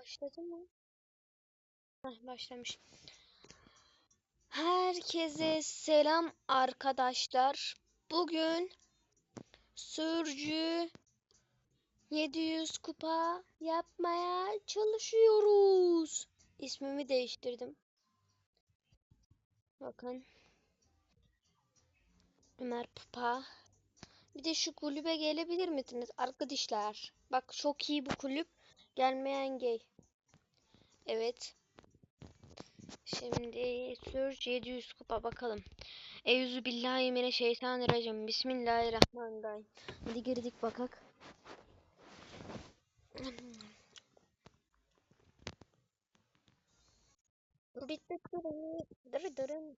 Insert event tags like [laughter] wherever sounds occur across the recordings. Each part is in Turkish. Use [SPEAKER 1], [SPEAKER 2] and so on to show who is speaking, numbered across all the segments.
[SPEAKER 1] Başladı mı? Heh, başlamış. Herkese selam arkadaşlar. Bugün sürücü 700 kupa yapmaya çalışıyoruz. İsmimi değiştirdim. Bakın. Ömer Pupa. Bir de şu kulübe gelebilir misiniz arkadaşlar? Bak çok iyi bu kulüp. Gelmeyen gay. Evet. Şimdi Surge 700 kupa bakalım. Eyüzü billahi mine şeytanirracim. Bismillahirrahmanirrahim. Hadi girdik bakak. Bitti dır dırın.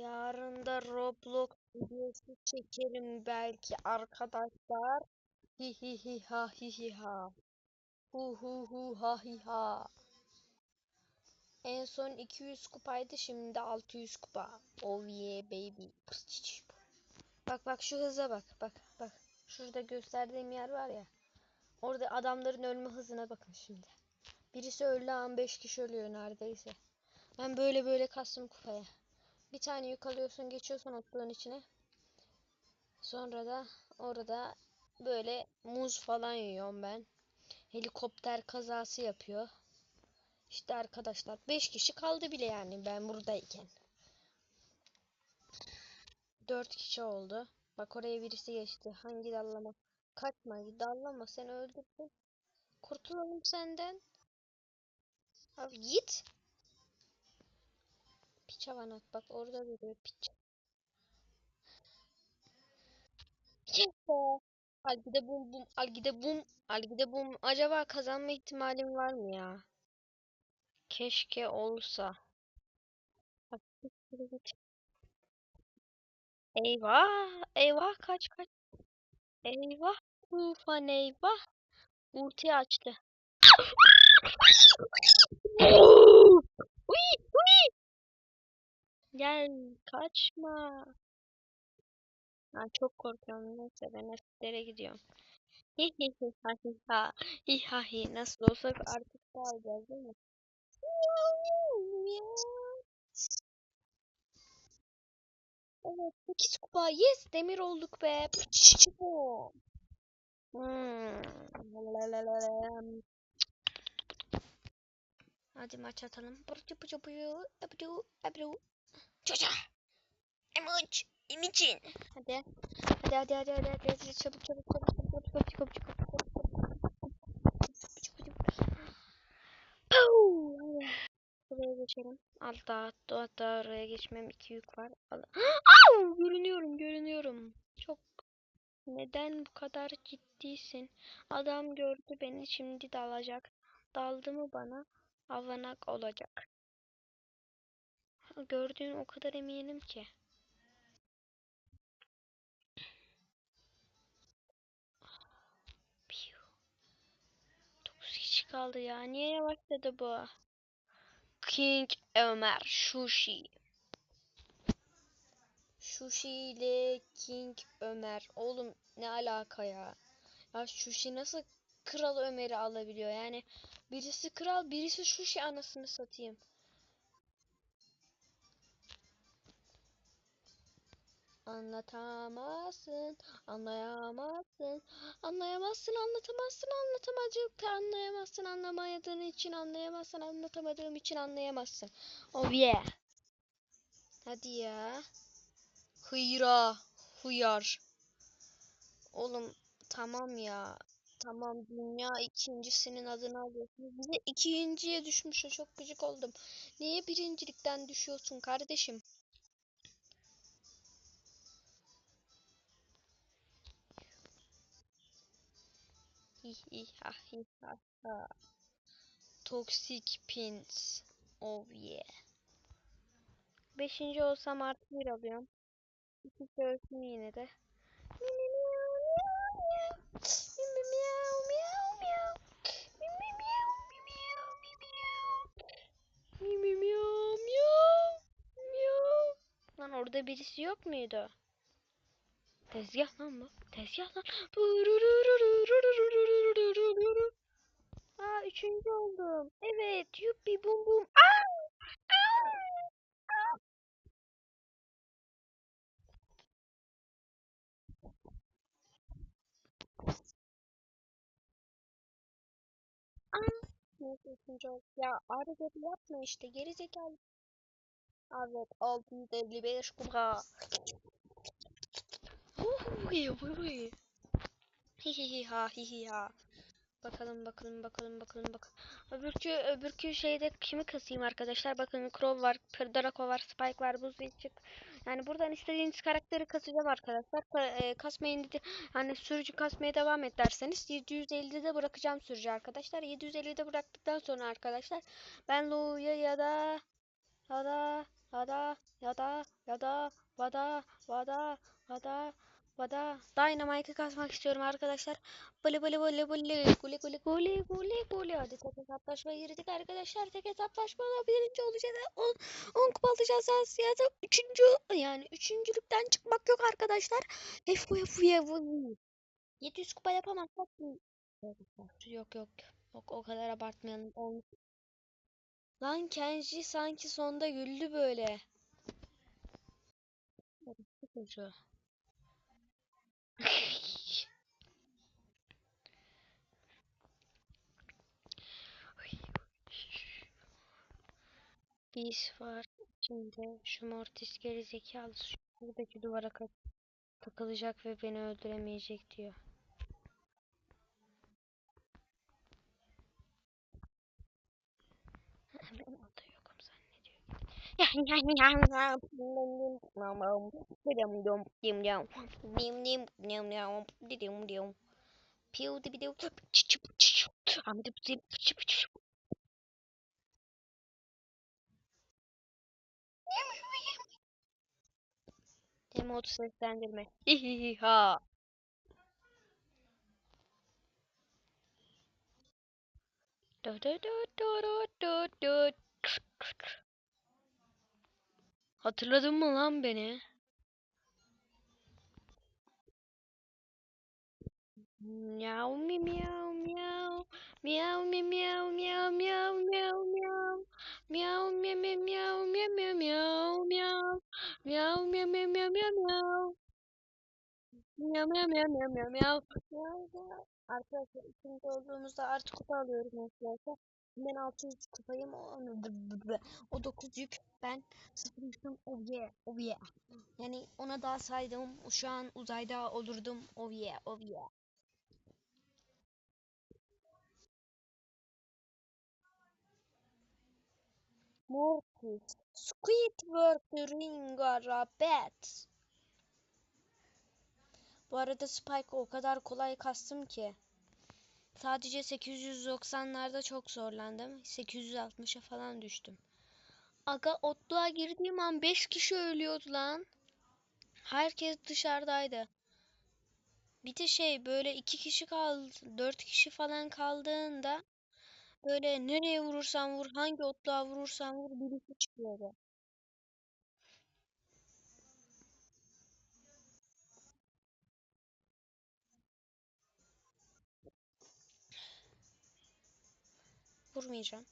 [SPEAKER 1] Yarın da Roblox videosu çekerim belki arkadaşlar. Hi hi hi ha hi hi ha. Hu hu hu ha hi ha. En son 200 kupaydı şimdi 600 kupa. Oh yeah baby. Bak bak şu hıza bak. Bak bak. Şurada gösterdiğim yer var ya. Orada adamların ölme hızına bakın şimdi. Birisi öldü an 5 kişi ölüyor neredeyse. Ben böyle böyle kastım kupaya. Bir tane yük alıyorsun geçiyorsun otluğun içine. Sonra da orada böyle muz falan yiyorum ben. Helikopter kazası yapıyor. İşte arkadaşlar 5 kişi kaldı bile yani ben buradayken. 4 kişi oldu. Bak oraya birisi geçti. Hangi dallama? Kaçma dallama sen öldürdün. Kurtulalım senden. Abi git. Piç havanak bak orada duruyor piç. Algide bum bum algide bum algide bum acaba kazanma ihtimalim var mı ya? Keşke olsa. Git. Eyvah eyvah kaç kaç. Eyvah tufan eyvah. Ulti açtı. [laughs] Uy, uy. Gel kaçma. Ha, çok korkuyorum. Neyse ben eskilere gidiyorum. Hi hi hi ha hi ha. Hi. Nasıl olsa artık alacağız değil mi? Evet 8 kupa. Yes demir olduk be. Hmm. Hadi maç atalım. Burcu buyu. Ebru ebru. Çocuğa. Emoç. İmiçin. Hadi. Hadi hadi hadi hadi hadi hadi çabuk çabuk çabuk çabuk çabuk çabuk çabuk çabuk Buraya geçelim. Hatta hatta oraya geçmem iki yük var. Au! Görünüyorum görünüyorum. Çok neden bu kadar ciddisin? Adam gördü beni şimdi dalacak. Daldı mı bana avanak olacak. Gördüğün o kadar eminim ki. kişi kaldı ya. Niye yavaşladı bu? King Ömer Sushi. Sushi ile King Ömer. Oğlum ne alaka ya? Ya Sushi nasıl Kral Ömer'i alabiliyor? Yani birisi kral, birisi Sushi anasını satayım. Anlatamazsın, anlayamazsın, anlayamazsın, anlatamazsın, anlatamazsın, anlayamazsın, anlamadığın için anlayamazsın, anlatamadığım için anlayamazsın. Oh yeah. Hadi ya. Hıyra, huyar. Oğlum tamam ya. Tamam dünya ikincisinin adını alıyorsun. Bize ikinciye düşmüş çok gıcık oldum. Niye birincilikten düşüyorsun kardeşim? Hi hi ha hi ha ha. Toxic pins. Oh yeah. Beşinci olsam artı bir alıyorum. İki görsün yine de. Lan orada birisi yok muydu? Tezgah lan bu. Tezgah lan. Aa üçüncü oldum. Evet. Yuppi bum bum. Aa! Aa! Oldum. Ya gibi yapma işte. Geri zekalı. Evet 655 kubra. Uy, uy, uy. Hi hi hi ha hi hi ha. Bakalım bakalım bakalım bakalım bakalım. Öbürkü öbürkü şeyde kimi kasayım arkadaşlar? Bakın Crow var, Draco var, Spike var, Buz çık. Yani buradan istediğiniz karakteri kasacağım arkadaşlar. Ka- e, kasmayın dedi. Hani sürücü kasmaya devam et derseniz 750'de bırakacağım sürücü arkadaşlar. 750'de bıraktıktan sonra arkadaşlar ben Lu'ya ya da ya da ya da ya da ya da vada vada vada vada Dynamite'ı kasmak istiyorum arkadaşlar. Bılı bılı bılı bılı guli guli guli guli guli hadi tek hesaplaşma girdik arkadaşlar. Tek hesaplaşmada birinci olacağız. 10 kupa alacağız ya da üçüncü yani üçüncülükten çıkmak yok arkadaşlar. Efu efu efu. 700 kupa yapamazsak yok yok yok o kadar abartmayalım. Olmuş. Lan Kenji sanki sonda güldü böyle. Çocuğu. Beast var içinde. Şu Mortis geri zekalı şuradaki duvara takılacak ve beni öldüremeyecek diyor. ben orada yokum zannediyor. Piu di piu. Çıp çıp çıp. Amca çıp çıp çıp. Emot seslendirme. Hihiha. Du du du du du du du. Hatırladın mı lan beni? Miau mi miau miau miau mi miau miau miau miau miau miau mi mi miau miau miau miau miau Miau miau miau miau miau miau. Miau miau miau miau miau miau. Arkadaşlar ikinci olduğumuzda artı kupa alıyoruz arkadaşlar. Ben 600 kupayım. O 9 yük. Ben 0 yüküm. Oh yeah. Oh yeah. Yani ona daha saydım. Şu an uzayda olurdum. Oh yeah. Oh yeah. Mortis. Squidward Ringa Rabbit. Bu arada Spike o kadar kolay kastım ki. Sadece 890'larda çok zorlandım. 860'a falan düştüm. Aga otluğa girdiğim an 5 kişi ölüyordu lan. Herkes dışarıdaydı. Bir de şey böyle 2 kişi kaldı, 4 kişi falan kaldığında böyle nereye vurursan vur, hangi otluğa vurursan vur birisi çıkıyordu. Vurmayacağım.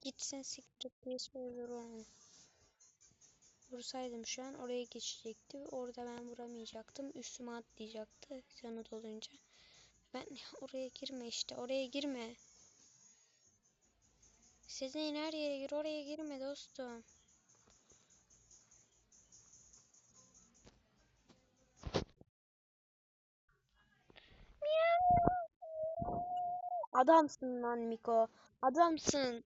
[SPEAKER 1] Gitsin siktir diye söylüyorum. Vursaydım şu an oraya geçecekti. Orada ben vuramayacaktım. Üstüme atlayacaktı canı dolunca. Ben [laughs] oraya girme işte. Oraya girme. Sizin her yere gir. Oraya girme dostum. Adamsın lan Miko. Adamsın.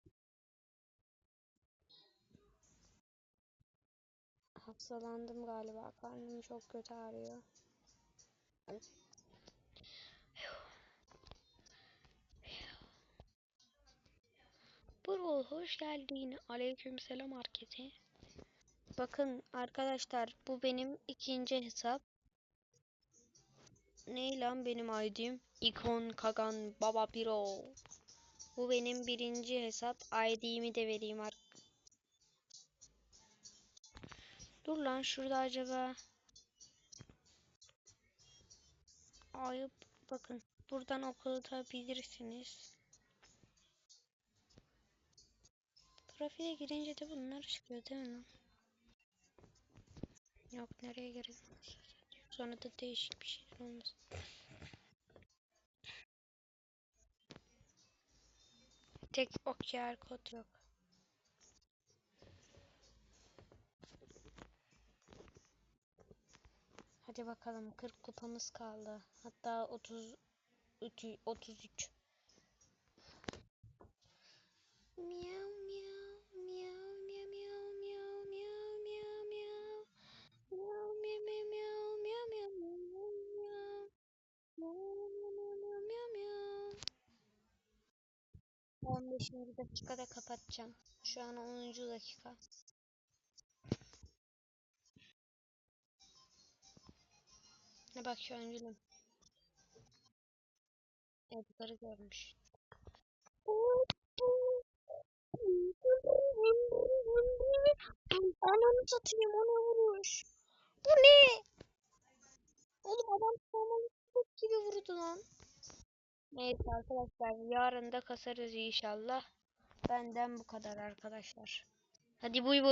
[SPEAKER 1] Hastalandım galiba. Karnım çok kötü ağrıyor. Bro hoş geldin. Aleykümselam herkese. Bakın arkadaşlar bu benim ikinci hesap. Ne lan benim ID'm? İkon Kagan Baba Piro. Bu benim birinci hesap. ID'mi de vereyim artık. Dur lan şurada acaba. Ayıp bakın. Buradan okutabilirsiniz. Profile girince de bunlar çıkıyor değil mi? lan? Yok nereye girelim? Sonra da değişik bir şeyler olmasın. Tek OKR kod yok. Hadi bakalım 40 kupamız kaldı. Hatta 30 ütü- 33. Miau miau miau miau miau miau miau miau miau. Miau miau miau miau miau miau miau miau. Miau miau miau miau miau. 15. dakikada kapatacağım. Şu an 10. dakika. Ne bak şu an gülüm. Edgar'ı görmüş. Ananı satayım ona vuruş. Bu ne? Oğlum adam top gibi vurdu lan. Neyse arkadaşlar yarın da kasarız inşallah. Benden bu kadar arkadaşlar. Hadi buy buy.